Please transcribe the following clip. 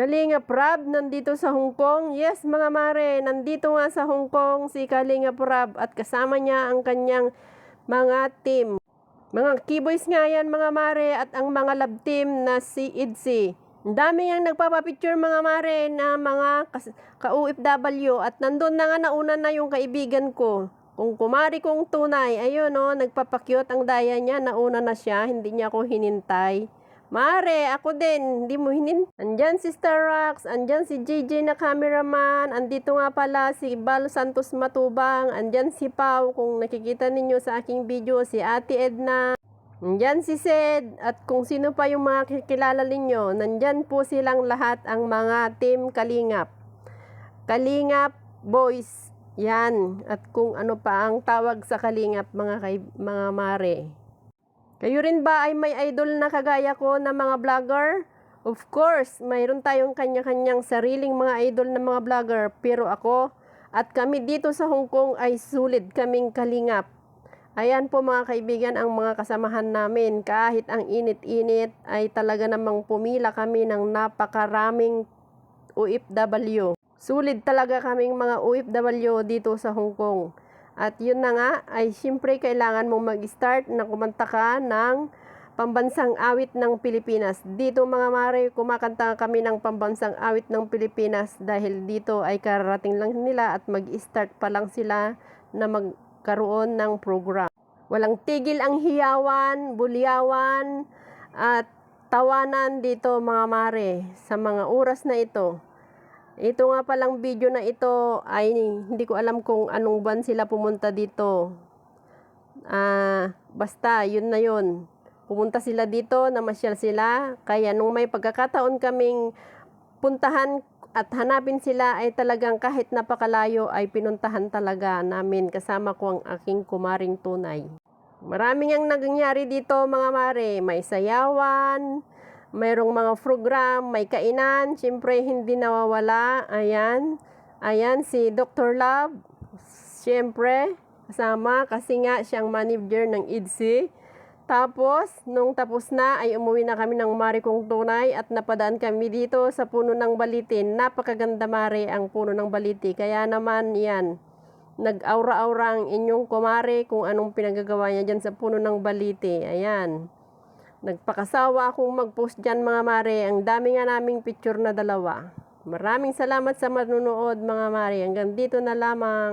Kalinga Prab, nandito sa Hong Kong. Yes, mga mare, nandito nga sa Hong Kong si Kalinga Prab at kasama niya ang kanyang mga team. Mga keyboys nga yan mga mare at ang mga lab team na si IDSI. Ang dami yang nagpapapicture mga mare na mga ka-OFW at nandun na nga nauna na yung kaibigan ko. Kung kumari kong tunay, ayun o, nagpapakyot ang daya niya, nauna na siya, hindi niya ako hinintay. Mare, ako din, hindi mo hinin. Andyan si Star Rox, andyan si JJ na cameraman, andito nga pala si Bal Santos Matubang, andyan si Pau, kung nakikita ninyo sa aking video, si Ate Edna, andyan si Sed, at kung sino pa yung mga kilala ninyo, nandyan po silang lahat ang mga team Kalingap. Kalingap Boys, yan, at kung ano pa ang tawag sa Kalingap mga, kay, mga mare. Kayo rin ba ay may idol na kagaya ko na mga vlogger? Of course, mayroon tayong kanya-kanyang sariling mga idol na mga vlogger. Pero ako at kami dito sa Hong Kong ay sulit kaming kalingap. Ayan po mga kaibigan ang mga kasamahan namin. Kahit ang init-init ay talaga namang pumila kami ng napakaraming OFW. Sulit talaga kaming mga OFW dito sa Hong Kong. At yun na nga, ay siyempre kailangan mong mag-start na kumanta ka ng pambansang awit ng Pilipinas. Dito mga mare, kumakanta kami ng pambansang awit ng Pilipinas dahil dito ay kararating lang nila at mag-start pa lang sila na magkaroon ng program. Walang tigil ang hiyawan, bulyawan, at tawanan dito mga mare sa mga oras na ito. Ito nga palang video na ito ay hindi ko alam kung anong buwan sila pumunta dito. Ah, basta yun na yun. Pumunta sila dito, namasyal sila. Kaya nung may pagkakataon kaming puntahan at hanapin sila ay talagang kahit napakalayo ay pinuntahan talaga namin kasama ko ang aking kumaring tunay. Maraming ang nangyari dito mga mare. May sayawan, mayroong mga program, may kainan, siyempre hindi nawawala. Ayan, ayan si Dr. Love, siyempre kasama kasi nga siyang manager ng IDSI. Tapos, nung tapos na ay umuwi na kami ng mare kong tunay at napadaan kami dito sa puno ng balitin. Napakaganda mare ang puno ng baliti. Kaya naman yan, nag-aura-aura ang inyong kumare kung anong pinagagawa niya dyan sa puno ng baliti. Ayan. Nagpakasawa akong mag-post dyan mga mare. Ang dami nga naming picture na dalawa. Maraming salamat sa manunood mga mare. Hanggang dito na lamang.